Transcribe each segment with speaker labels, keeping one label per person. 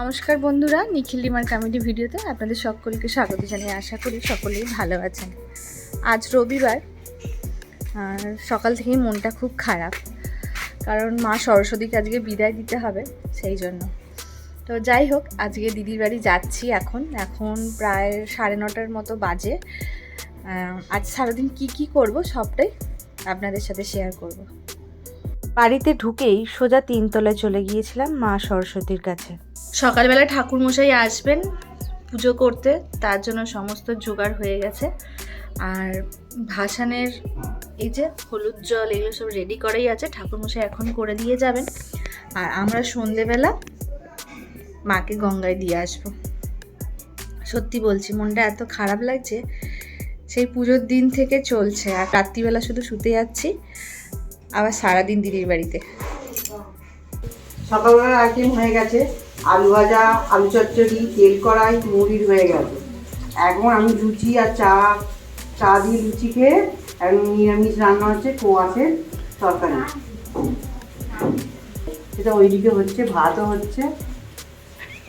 Speaker 1: নমস্কার বন্ধুরা, নিখিল dimmer comedy ভিডিওতে আপনাদের সকলকে স্বাগত জানিয়ে আশা করি সকলেই ভালো আছেন। আজ রবিবার সকাল থেকেই মনটা খুব খারাপ, কারণ মা সরস্বতীকে আজকে বিদায় দিতে হবে, সেই জন্য। তো যাই হোক, আজকে দিদির বাড়ি যাচ্ছি এখন। এখন প্রায় সাড়ে নটার মতো বাজে। আজ সারাদিন কি কি করব সবটাই আপনাদের সাথে শেয়ার করব। বাড়িতে ঢুকেই সোজা তিনতলায় চলে গিয়েছিলাম মা সরস্বতীর কাছে। সকালবেলা ঠাকুরমশাই আসবেন পুজো করতে, তার জন্য সমস্ত জোগাড় হয়ে গেছে। আর ভাসানের এই যে হলুদ জল এগুলো সব রেডি করাই আছে, ঠাকুরমশাই এখন করে দিয়ে যাবেন। আর আমরা সন্ধেবেলা মাকে গঙ্গায় দিয়ে আসব। সত্যি বলছি, মনটা এত খারাপ লাগছে, সেই পুজোর দিন থেকে চলছে। আর রাত্রিবেলা শুধু শুতে যাচ্ছি। আবার সারাদিন দিদির বাড়িতে।
Speaker 2: সকালবেলা আইটেম হয়ে গেছে আলু ভাজা আলু চচ্চড়ি তেল কড়াই মুড়ির হয়ে গেছে। এখন আমি লুচি আর চা চা দিয়ে লুচি খেয়ে এখন নিরামিষ রান্না হচ্ছে কোয়াশের তরকারি। সেটা ওইদিকে হচ্ছে ভাতও হচ্ছে।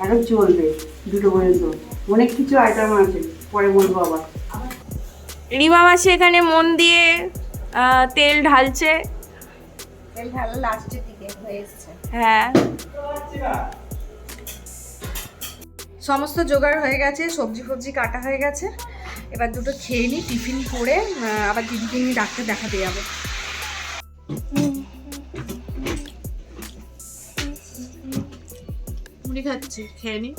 Speaker 2: এখন চলবে দুটো পর্যন্ত। অনেক কিছু আইটেম আছে পরে বলব আবার।
Speaker 3: রিমা মাসি এখানে মন দিয়ে তেল ঢালছে।
Speaker 1: তেল ঢালা লাস্টের দিকে হয়ে এসছে।
Speaker 3: হ্যাঁ।
Speaker 1: সমস্ত জোগাড় হয়ে গেছে সবজি ফবজি কাটা হয়ে গেছে। এবার দুটো খেয়ে নিই টিফিন করে আবার দিদিকে নিয়ে ডাক্তার দেখাতে যাব। খাচ্ছি খেয়ে নি।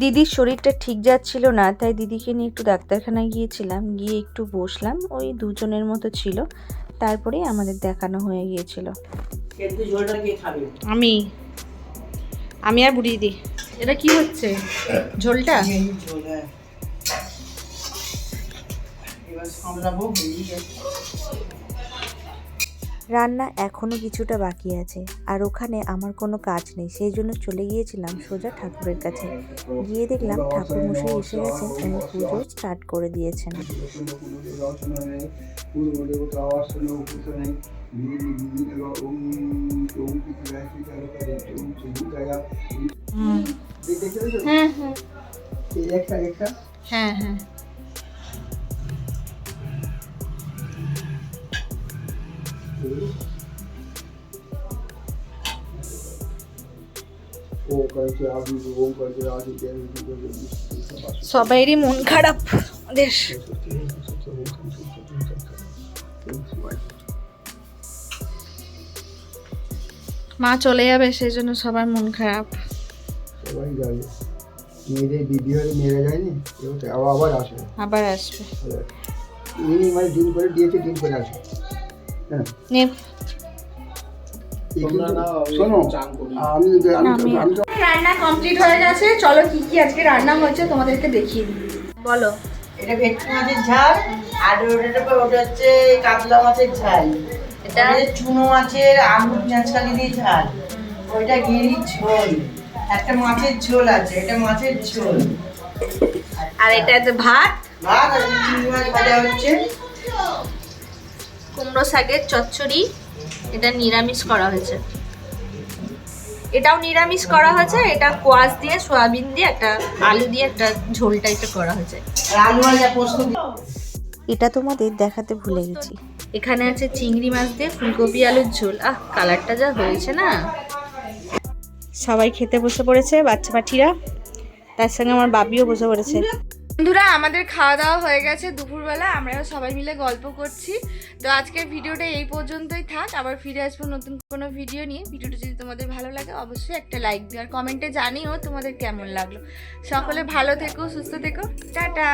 Speaker 1: দিদির শরীরটা ঠিক যাচ্ছিল না তাই দিদিকে নিয়ে একটু ডাক্তারখানায় গিয়েছিলাম গিয়ে একটু বসলাম ওই দুজনের মতো ছিল। তারপরে আমাদের দেখানো হয়ে গিয়েছিল।
Speaker 2: কিন্তু ঝোলটা কে খাবে?
Speaker 1: আমি। আমি আর বুড়ি দিদি এটা কি হচ্ছে? ঝোলটা?
Speaker 2: এবার সামলাবো
Speaker 4: রান্না এখনও কিছুটা বাকি আছে আর ওখানে আমার কোনো কাজ নেই। সেই জন্য চলে গিয়েছিলাম সোজা ঠাকুরের কাছে। গিয়ে দেখলাম ঠাকুর মশাই এসে গেছেন উনি পুজো স্টার্ট করে দিয়েছেন।
Speaker 1: হ্যাঁ হ্যাঁ। সবাইরই মন খারাপ আমাদের। মা চলে যাবে সেই জন্য সবার মন খারাপ।
Speaker 5: সবাই যাবে। মেয়েদের দিদি মেয়েরা যায়নি? আবার আবার আসে
Speaker 1: আবার। আসবে
Speaker 5: মানে দিন করে দিয়েছে দিন করে আসে হ্যাঁ
Speaker 1: নে। রান্না কমপ্লিট হয়ে গেছে চলো কি কি আজকে রান্না হয়েছে তোমাদেরকে দেখিয়ে দিই। বলো।
Speaker 2: এটা ভেটকি মাছের ঝাল আর পর ওটা হচ্ছে কাতলা মাছের ঝাল। এটা চুনো মাছের আলু পেঁয়াজ কালি দিয়ে ঝাল। ওইটা গিরির ঝোল। একটা মাছের ঝোল আছে এটা মাছের ঝোল।
Speaker 1: আর এটা যে ভাত?
Speaker 2: ভাত আর চিংড়ি মাছ ভাজা হচ্ছে।
Speaker 1: কুমড়ো শাকের চচ্চড়ি এটা নিরামিষ করা হয়েছে। এটাও নিরামিষ করা হয়েছে এটা কোয়াশ দিয়ে সয়াবিন দিয়ে একটা আলু দিয়ে একটা ঝোল টাইপের করা হয়েছে।
Speaker 4: এটা তোমাদের দেখাতে ভুলে গেছি।
Speaker 1: এখানে আছে চিংড়ি মাছ দিয়ে ফুলকপি আলুর ঝোল। আহ কালারটা যা হয়েছে না। সবাই খেতে বসে পড়েছে বাচ্চা পাঠিরা তার সঙ্গে আমার বাবিও বসে পড়েছে। বন্ধুরা, আমাদের খাওয়া দাওয়া হয়ে গেছে দুপুরবেলা। আমরা সবাই মিলে গল্প করছি। তো আজকের ভিডিওটা এই পর্যন্তই থাক। আবার ফিরে আসব নতুন কোনো ভিডিও নিয়ে। ভিডিওটা যদি তোমাদের ভালো লাগে, অবশ্যই একটা লাইক দিও। আর কমেন্টে জানিও তোমাদের কেমন লাগল। সকলে ভালো থেকো, সুস্থ থেকো। টাটা!